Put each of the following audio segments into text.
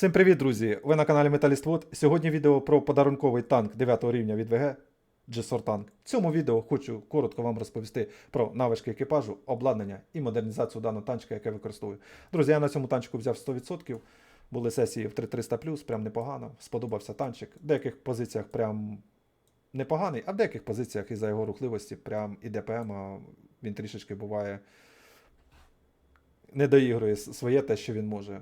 Всім привіт, друзі! Ви на каналі Металіст Вод. Сьогодні відео про подарунковий танк 9 рівня від ВГ Джесор Танк. В цьому відео хочу коротко вам розповісти про навички екіпажу, обладнання і модернізацію даного танчика, яке використовую. Друзі, я на цьому танчику взяв 100%. Були сесії в 3300 прям непогано. Сподобався танчик. В деяких позиціях прям непоганий, а в деяких позиціях із-за його рухливості прям і ДПМ, він трішечки буває не доігрує своє те, що він може.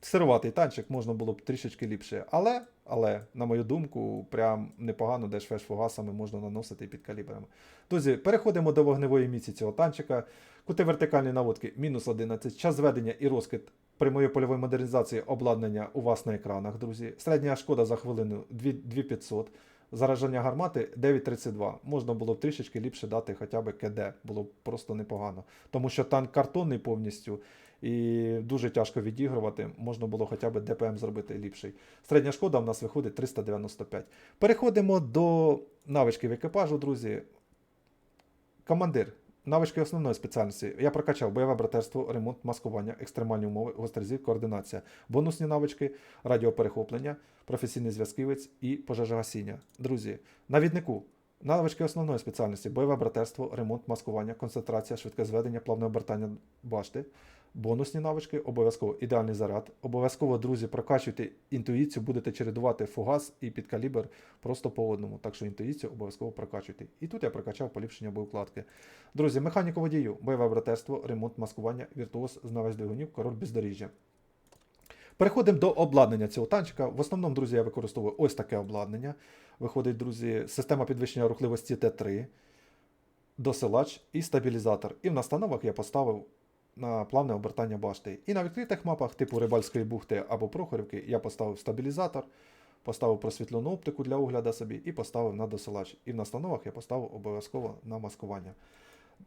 Сируватий танчик можна було б трішечки ліпше. Але, але, на мою думку, прям непогано дешвеш фугасами можна наносити під калібрами. Друзі, переходимо до вогневої міці цього танчика. Кути вертикальної наводки мінус 11. Час зведення і розкид прямої польової модернізації обладнання у вас на екранах, друзі. Середня шкода за хвилину 2500. Зараження гармати 9.32. Можна було б трішечки ліпше дати хоча б КД. Було б просто непогано. Тому що танк картонний повністю і дуже тяжко відігрувати. Можна було хоча б ДПМ зробити ліпший. Середня шкода в нас виходить 395. Переходимо до навичків екіпажу, друзі. Командир. Навички основної спеціальності. Я прокачав бойове братерство, ремонт, маскування, екстремальні умови, гострозір, координація. Бонусні навички, радіоперехоплення, професійний зв'язківець і пожежогасіння. Друзі, навіднику. Навички основної спеціальності: бойове братерство, ремонт, маскування, концентрація, швидке зведення, плавне обертання башти. Бонусні навички, обов'язково ідеальний заряд. Обов'язково, друзі, прокачуйте інтуїцію, будете чередувати фугас і підкалібр просто по одному. Так що інтуїцію обов'язково прокачуйте. І тут я прокачав поліпшення боєукладки. Друзі, механіку водію, бойове братерство, ремонт, маскування, віртуоз, знавець двигунів, король бездоріжжя. Переходимо до обладнання цього танчика. В основному, друзі, я використовую ось таке обладнання. Виходить, друзі, система підвищення рухливості Т3, досилач і стабілізатор. І в настановах я поставив на плавне обертання башти. І на відкритих мапах, типу Рибальської бухти або Прохорівки, я поставив стабілізатор, поставив просвітлену оптику для огляду собі і поставив на досилач. І в настановах я поставив обов'язково на маскування.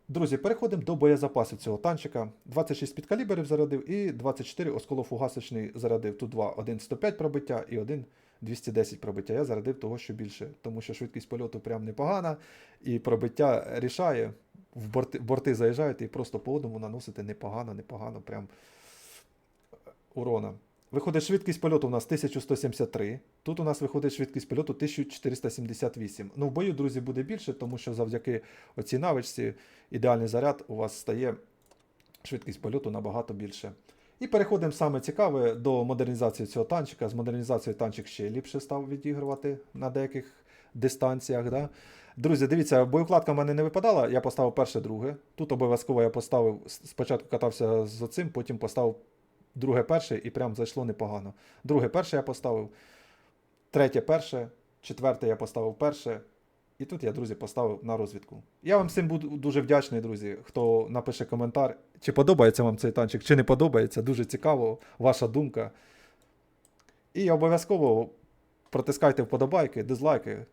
Друзі, переходимо до боєзапасів цього танчика. 26 підкаліберів зарядив і 24 осколофугасочний зарядив. Тут два, один 105 пробиття і один 210 пробиття. Я зарядив того, що більше, тому що швидкість польоту прям непогана, і пробиття рішає. В борти, борти заїжджають і просто по одному наносити непогано, непогано, прям урона. Виходить, швидкість польоту у нас 1173. Тут у нас виходить швидкість польоту 1478. Ну, в бою, друзі, буде більше, тому що завдяки оцій навичці ідеальний заряд у вас стає швидкість польоту набагато більше. І переходимо саме цікаве до модернізації цього танчика. З модернізацією танчик ще ліпше став відігрувати на деяких дистанціях. Да? Друзі, дивіться, боєукладка в мене не випадала, я поставив перше, друге. Тут обов'язково я поставив, спочатку катався з оцим, потім поставив друге перше і прям зайшло непогано. Друге перше я поставив, третє перше, четверте я поставив перше. І тут я, друзі, поставив на розвідку. Я вам всім буду дуже вдячний, друзі, хто напише коментар, чи подобається вам цей танчик, чи не подобається. Дуже цікаво, ваша думка. І обов'язково протискайте вподобайки, дизлайки.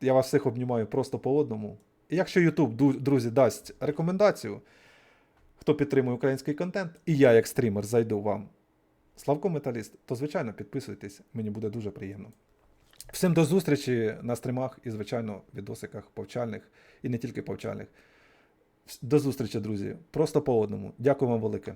Я вас всіх обнімаю просто по одному. І якщо YouTube, друзі, дасть рекомендацію, хто підтримує український контент, і я, як стрімер, зайду вам Славко Металіст, то звичайно підписуйтесь, мені буде дуже приємно. Всім до зустрічі на стрімах і, звичайно, відосиках повчальних і не тільки повчальних. До зустрічі, друзі. Просто по одному. Дякую вам велике.